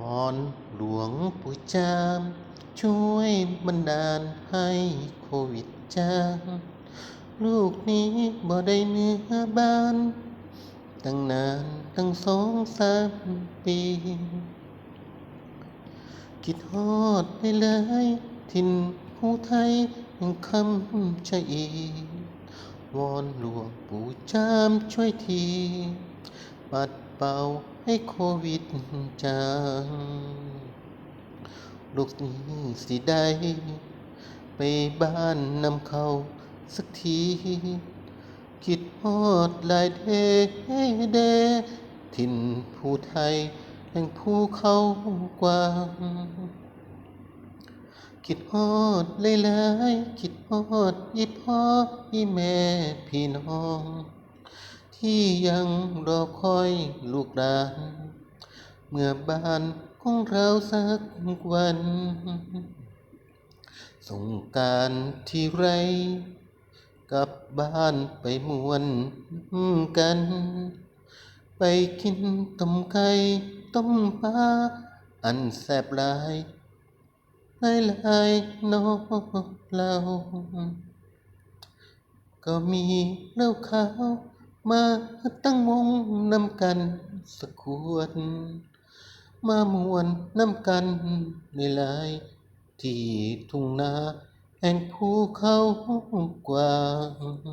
วอนหลวงปู่จาม ช่วยบันดาลให้โควิดจางลูกนี้บ่ได้เนื้อบ้าน ตั้งนานตั้งสองสามปี คิดฮอดไปเลยถิ่นผู้ไทยยังคำชะอีวอนหลวงปู่จามช่วยที ปัดเป่า ให้โควิดจางลูกนี้สิได้ไปบ้านนำเขาสักที คิดฮอดหลายเดเดถิ่นผู้ไทยแห่งภูเขากว้างคิดฮอดหลายๆคิดฮอดอีพ่ออีแม่พี่น้อง ที่ยังรอคอยลูกหลานเมื่อบ้านของเราสักวัน สงการที่ไรกลับบ้านไปมวนกัน ไปกินต้มไก่ต้มปลาอันแซ่บหลายหลายหลายน้องเรา ก็มีเล้าขาว มาตั้งวงนำกันสักขวด มามวนนำกันหลายที่ทุ่งนาแห่งภูเขากว้าง